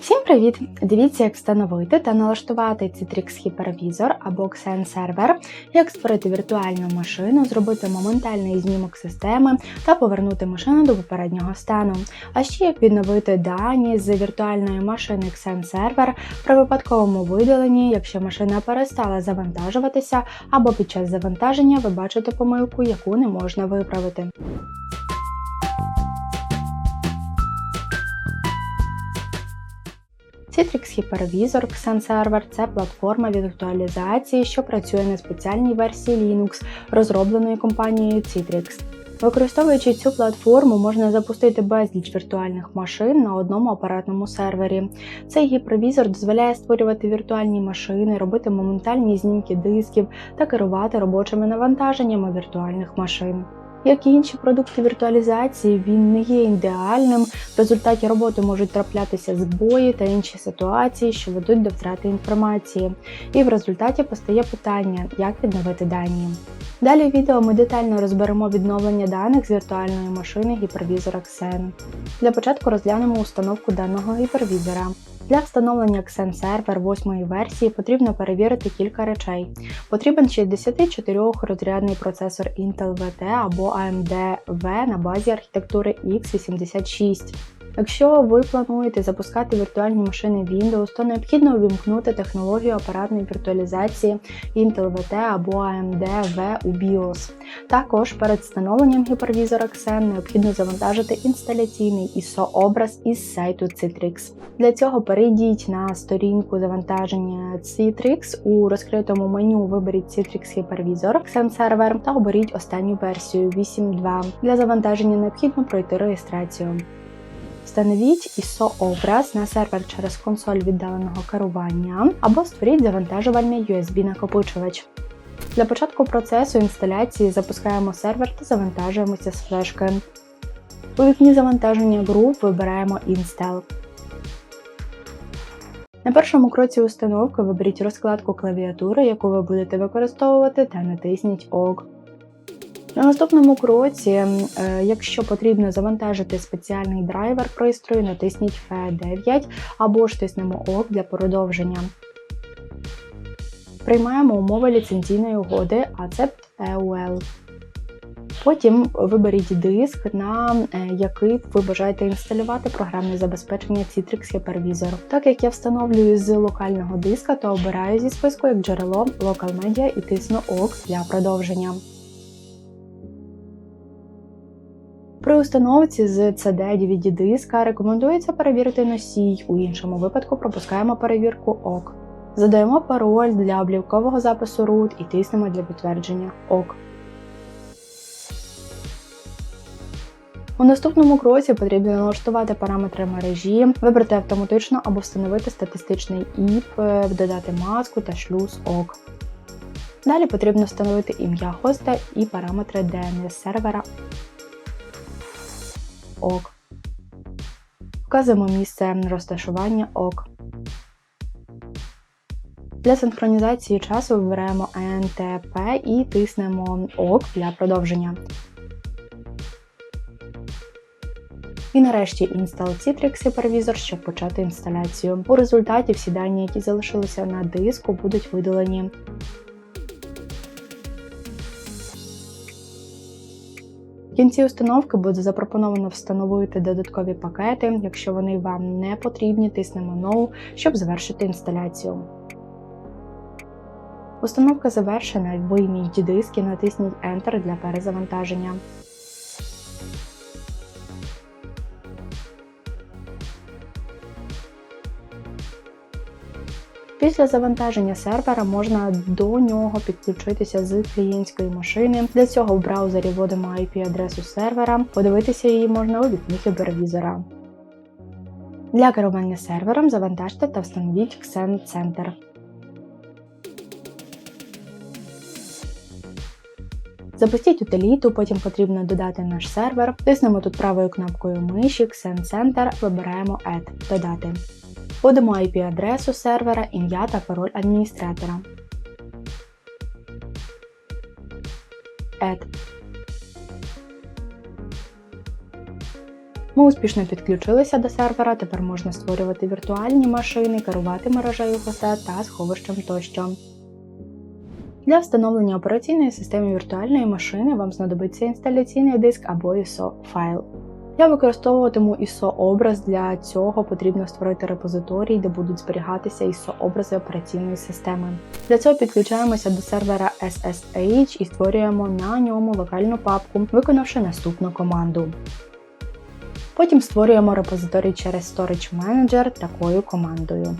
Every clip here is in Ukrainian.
Всім привіт! Дивіться, як встановити та налаштувати Citrix Hypervisor або Xen Server, як створити віртуальну машину, зробити моментальний знімок системи та повернути машину до попереднього стану. А ще як відновити дані з віртуальної машини Xen Server при випадковому видаленні, якщо машина перестала завантажуватися, або під час завантаження ви бачите помилку, яку не можна виправити. Citrix Hypervisor Xen Server – це платформа віртуалізації, що працює на спеціальній версії Linux, розробленої компанією Citrix. Використовуючи цю платформу, можна запустити безліч віртуальних машин на одному апаратному сервері. Цей гіпервізор дозволяє створювати віртуальні машини, робити моментальні знімки дисків та керувати робочими навантаженнями віртуальних машин. Як і інші продукти віртуалізації, він не є ідеальним. В результаті роботи можуть траплятися збої та інші ситуації, що ведуть до втрати інформації. І в результаті постає питання, як відновити дані. Далі в відео ми детально розберемо відновлення даних з віртуальної машини гіпервізора Xen. Для початку розглянемо установку даного гіпервізора. Для встановлення XM Server 8 версії потрібно перевірити кілька речей. Потрібен 64-розрядний процесор Intel VT або AMD V на базі архітектури x86. Якщо ви плануєте запускати віртуальні машини Windows, то необхідно увімкнути технологію апаратної віртуалізації Intel VT або AMD V у BIOS. Також перед встановленням гіпервізора Xen необхідно завантажити інсталяційний ISO-образ із сайту Citrix. Для цього перейдіть на сторінку завантаження Citrix у розкритому меню виберіть Citrix Hypervisor Xen Server та оберіть останню версію 8.2. Для завантаження необхідно пройти реєстрацію. Встановіть ISO-образ на сервер через консоль віддаленого керування або створіть завантажувальний USB-накопичувач. Для початку процесу інсталяції запускаємо сервер та завантажуємося з флешки. У вікні завантаження груп вибираємо Install. На першому кроці установки виберіть розкладку клавіатури, яку ви будете використовувати, та натисніть ОК. На наступному кроці, е, якщо потрібно завантажити спеціальний драйвер пристрою, натисніть F9 або ж тиснемо ОК для продовження. Приймаємо умови ліцензійної угоди ACEPT EUL. Потім виберіть диск, на е, який ви бажаєте інсталювати програмне забезпечення Citrix Hypervisor. Так як я встановлюю з локального диска, то обираю зі списку як джерело Local Media і тисну ОК для продовження. При установці з CD DVD диска рекомендується перевірити носій, у іншому випадку пропускаємо перевірку ОК. Задаємо пароль для облікового запису root і тиснемо для підтвердження ОК. У наступному кроці потрібно налаштувати параметри мережі, вибрати автоматично або встановити статистичний IP, додати маску та шлюз ОК. Далі потрібно встановити ім'я хоста і параметри DNS сервера ок. Вказуємо місце розташування ок. Для синхронізації часу вибираємо NTP і тиснемо ОК для продовження. І нарешті Install Citrix Hypervisor, щоб почати інсталяцію. У результаті всі дані, які залишилися на диску, будуть видалені. В кінці установки буде запропоновано встановити додаткові пакети. Якщо вони вам не потрібні, тиснемо No, щоб завершити інсталяцію. Установка завершена, вийміть диск і натисніть Enter для перезавантаження. Після завантаження сервера можна до нього підключитися з клієнтської машини. Для цього в браузері вводимо IP-адресу сервера, подивитися її можна у вікні гіпервізора. Для керування сервером завантажте та встановіть Xen Center. Запустіть утиліту, потім потрібно додати наш сервер. Тиснемо тут правою кнопкою миші Xen Center, вибираємо Add Додати. Вводимо IP-адресу сервера, ім'я та пароль адміністратора. Add. Ми успішно підключилися до сервера, тепер можна створювати віртуальні машини, керувати мережею хоста та сховищем тощо. Для встановлення операційної системи віртуальної машини вам знадобиться інсталяційний диск або ISO файл. Я використовуватиму ISO образ. Для цього потрібно створити репозиторій, де будуть зберігатися ISO образи операційної системи. Для цього підключаємося до сервера SSH і створюємо на ньому локальну папку, виконавши наступну команду. Потім створюємо репозиторій через Storage Manager такою командою.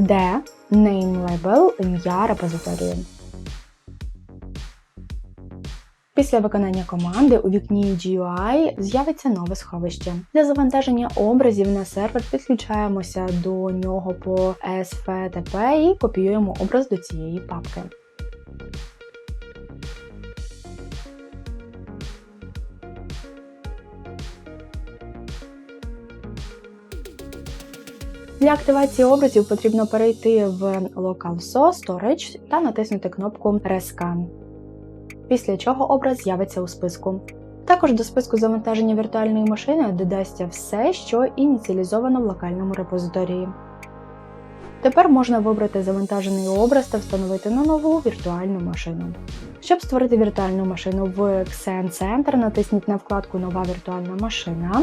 де name label ім'я репозиторію. Після виконання команди у вікні GUI з'явиться нове сховище. Для завантаження образів на сервер підключаємося до нього по SFTP і копіюємо образ до цієї папки. Для активації образів потрібно перейти в Local Storage та натиснути кнопку Rescan. Після чого образ з'явиться у списку. Також до списку завантаження віртуальної машини додасться все, що ініціалізовано в локальному репозиторії. Тепер можна вибрати завантажений образ та встановити на нову віртуальну машину. Щоб створити віртуальну машину в Xen Center, натисніть на вкладку Нова віртуальна машина.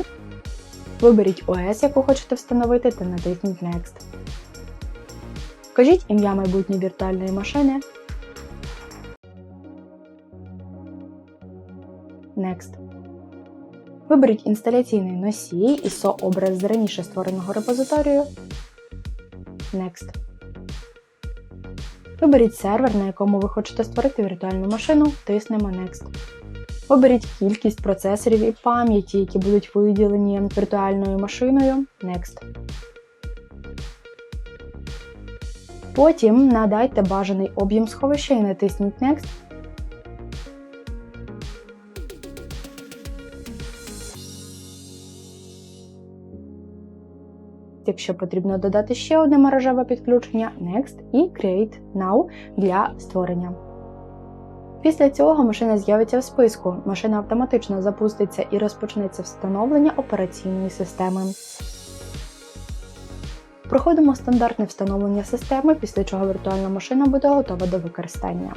Виберіть ОС, яку хочете встановити, та натисніть Next. Вкажіть ім'я майбутньої віртуальної машини. Next. Виберіть інсталяційний носій ISO образ з раніше створеного репозиторію. Next. Виберіть сервер, на якому ви хочете створити віртуальну машину, тиснемо Next. Оберіть кількість процесорів і пам'яті, які будуть виділені віртуальною машиною. Next. Потім надайте бажаний об'єм сховища і натисніть Next. Якщо потрібно додати ще одне мережеве підключення Next і Create Now для створення. Після цього машина з'явиться в списку. Машина автоматично запуститься і розпочнеться встановлення операційної системи. Проходимо стандартне встановлення системи, після чого віртуальна машина буде готова до використання.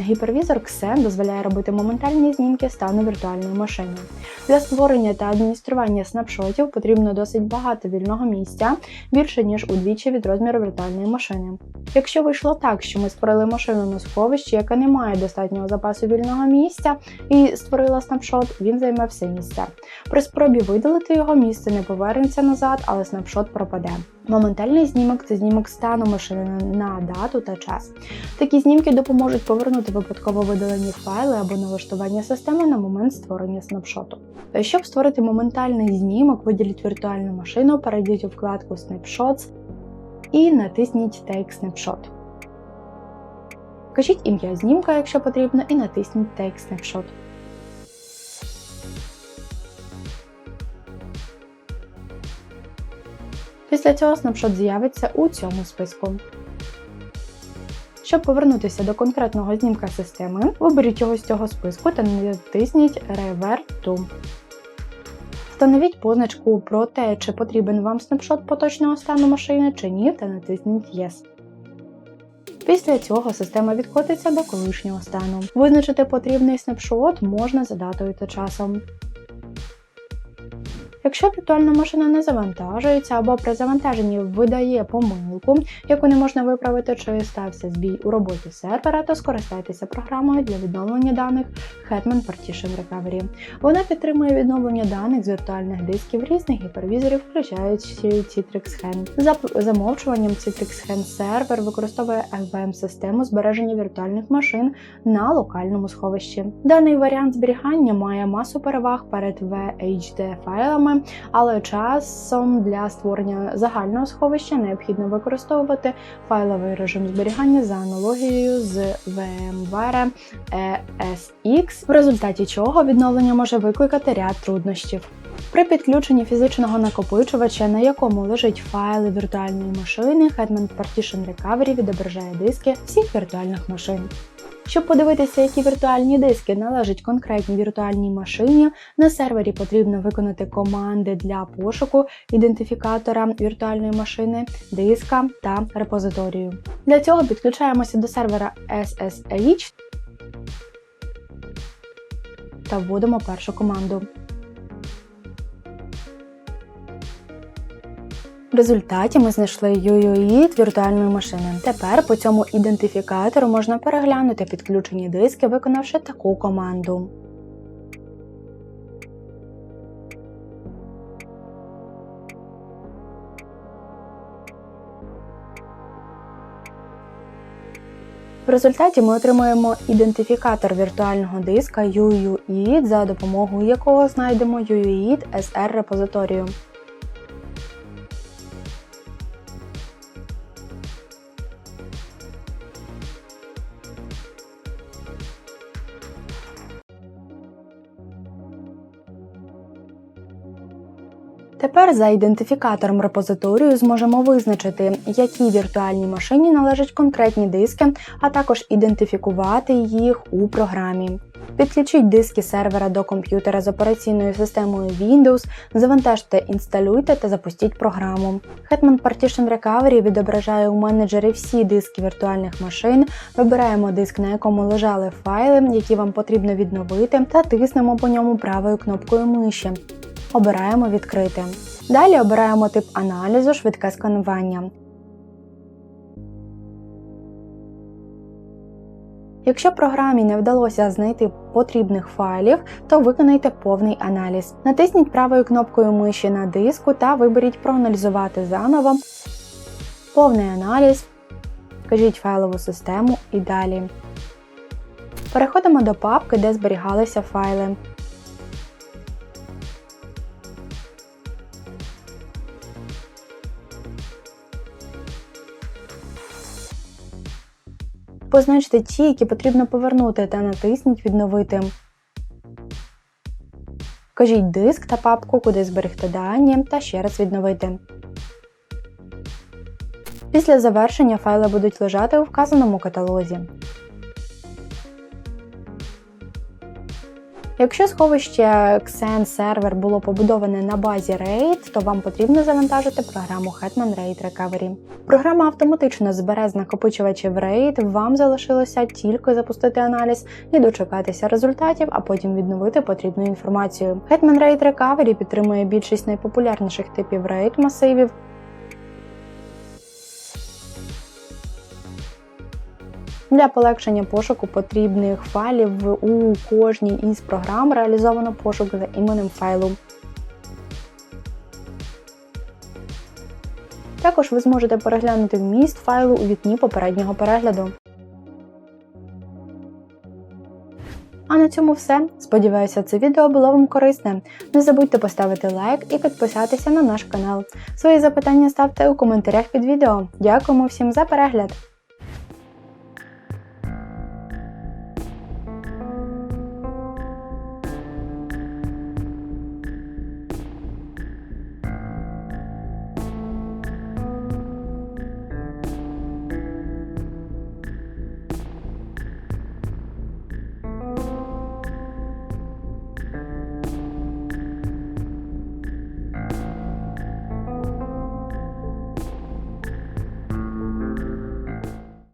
Гіпервізор Xen дозволяє робити моментальні знімки стану віртуальної машини. Для створення та адміністрування снапшотів потрібно досить багато вільного місця, більше ніж удвічі від розміру віртуальної машини. Якщо вийшло так, що ми створили машину на сховищі, яка не має достатнього запасу вільного місця, і створила снапшот, він займе все місце. При спробі видалити його місце не повернеться назад, але снапшот пропаде. Моментальний знімок це знімок стану машини на дату та час. Такі знімки допоможуть повернути випадково видалені файли або налаштування системи на момент створення снапшоту. Щоб створити моментальний знімок, виділіть віртуальну машину, перейдіть у вкладку Snapshots і натисніть Take Snapshot. Вкажіть ім'я знімка, якщо потрібно, і натисніть Take Snapshot. Після цього снапшот з'явиться у цьому списку. Щоб повернутися до конкретного знімка системи, виберіть його з цього списку та натисніть Revert to. Встановіть позначку про те, чи потрібен вам снапшот поточного стану машини чи ні, та натисніть Yes. Після цього система відкотиться до колишнього стану. Визначити потрібний снапшот можна за датою та часом. Якщо віртуальна машина не завантажується або при завантаженні видає помилку, яку не можна виправити, чи стався збій у роботі сервера, то скористайтеся програмою для відновлення даних Hetman Partition Recovery. Вона підтримує відновлення даних з віртуальних дисків різних гіпервізорів, включаючи Citrix Hen. За замовчуванням Citrix Hen сервер використовує FVM-систему збереження віртуальних машин на локальному сховищі. Даний варіант зберігання має масу переваг перед VHD файлами але часом для створення загального сховища необхідно використовувати файловий режим зберігання за аналогією з VMware ESX, в результаті чого відновлення може викликати ряд труднощів. При підключенні фізичного накопичувача, на якому лежить файли віртуальної машини, Hetman Partition Recovery відображає диски всіх віртуальних машин. Щоб подивитися, які віртуальні диски належать конкретній віртуальній машині, на сервері потрібно виконати команди для пошуку ідентифікатора віртуальної машини, диска та репозиторію. Для цього підключаємося до сервера SSH та вводимо першу команду. В результаті ми знайшли UUID віртуальної машини. Тепер по цьому ідентифікатору можна переглянути підключені диски, виконавши таку команду. В результаті ми отримуємо ідентифікатор віртуального диска UUID, за допомогою якого знайдемо UUID SR репозиторію. Тепер за ідентифікатором репозиторію зможемо визначити, якій віртуальній машині належать конкретні диски, а також ідентифікувати їх у програмі. Підключіть диски сервера до комп'ютера з операційною системою Windows, завантажте, інсталюйте та запустіть програму. Hetman Partition Recovery відображає у менеджері всі диски віртуальних машин, вибираємо диск, на якому лежали файли, які вам потрібно відновити, та тиснемо по ньому правою кнопкою миші. Обираємо відкрити. Далі обираємо тип аналізу, швидке сканування. Якщо програмі не вдалося знайти потрібних файлів, то виконайте повний аналіз. Натисніть правою кнопкою миші на диску та виберіть Проаналізувати заново, повний аналіз, вкажіть файлову систему і далі. Переходимо до папки, де зберігалися файли. Позначте ті, які потрібно повернути, та натисніть Відновити. Вкажіть диск та папку, куди зберегти дані, та ще раз відновити. Після завершення файли будуть лежати у вказаному каталозі. Якщо сховище Xen сервер було побудоване на базі RAID, то вам потрібно завантажити програму Hetman RAID Recovery. Програма автоматично збере з накопичувачів RAID, вам залишилося тільки запустити аналіз і дочекатися результатів, а потім відновити потрібну інформацію. Hetman RAID Recovery підтримує більшість найпопулярніших типів RAID масивів. Для полегшення пошуку потрібних файлів у кожній із програм реалізовано пошук за іменем файлу. Також ви зможете переглянути вміст файлу у вікні попереднього перегляду. А на цьому все. Сподіваюся, це відео було вам корисне. Не забудьте поставити лайк і підписатися на наш канал. Свої запитання ставте у коментарях під відео. Дякуємо всім за перегляд!